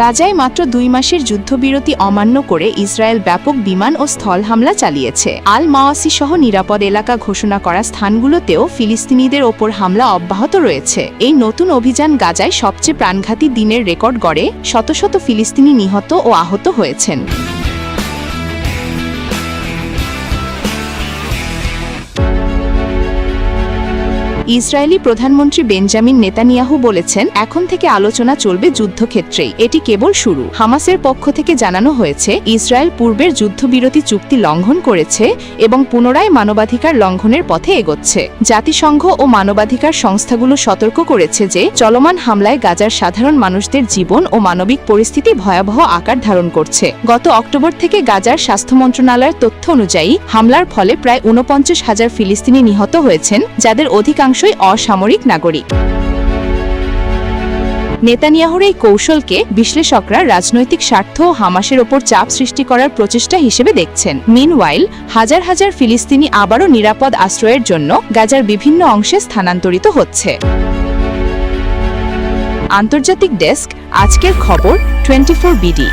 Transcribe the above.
গাজায় মাত্র দুই মাসের যুদ্ধবিরতি অমান্য করে ইসরায়েল ব্যাপক বিমান ও স্থল হামলা চালিয়েছে। আল মাওয়াসি সহ নিরাপদ এলাকা ঘোষণা করা স্থানগুলোতেও ফিলিস্তিনিদের ওপর হামলা অব্যাহত রয়েছে। এই নতুন অভিযান গাজায় সবচেয়ে প্রাণঘাতী দিনের রেকর্ড গড়ে শত শত ফিলিস্তিনি নিহত ও আহত হয়েছেন। ইসরায়েলি প্রধানমন্ত্রী বেঞ্জামিন নেতানিয়াহু বলেছেন, এখন থেকে আলোচনা চলবে যুদ্ধক্ষেত্রেই। এটি কেবল শুরু। হামাসের পক্ষ থেকে জানানো হয়েছে, ইসরায়েল পূর্বের যুদ্ধবিরতি চুক্তি লঙ্ঘন করেছে এবং পুনরায় মানবাধিকার লঙ্ঘনের পথে এগোচ্ছে। জাতিসংঘ ও মানবাধিকার সংস্থাগুলো সতর্ক করেছে যে, চলমান হামলায় গাজার সাধারণ মানুষদের জীবন ও মানবিক পরিস্থিতি ভয়াবহ আকার ধারণ করছে। গত অক্টোবর থেকে গাজার স্বাস্থ্য মন্ত্রণালয়ের তথ্য অনুযায়ী, হামলার ফলে প্রায় ঊনপঞ্চাশ হাজার ফিলিস্তিনি নিহত হয়েছেন, যাদের অধিকাংশই অসামরিক নাগরিক। নেতানিয়াহুর এই কৌশলকে বিশ্লেষকরা রাজনৈতিক স্বার্থ ও হামাসের ওপর চাপ সৃষ্টি করার প্রচেষ্টা হিসেবে দেখছেন। মিনওয়াইল হাজার হাজার ফিলিস্তিনি আবারও নিরাপদ আশ্রয়ের জন্য গাজার বিভিন্ন অংশে স্থানান্তরিত হচ্ছে। আন্তর্জাতিক ডেস্ক, আজকের খবর টোয়েন্টি বিডি।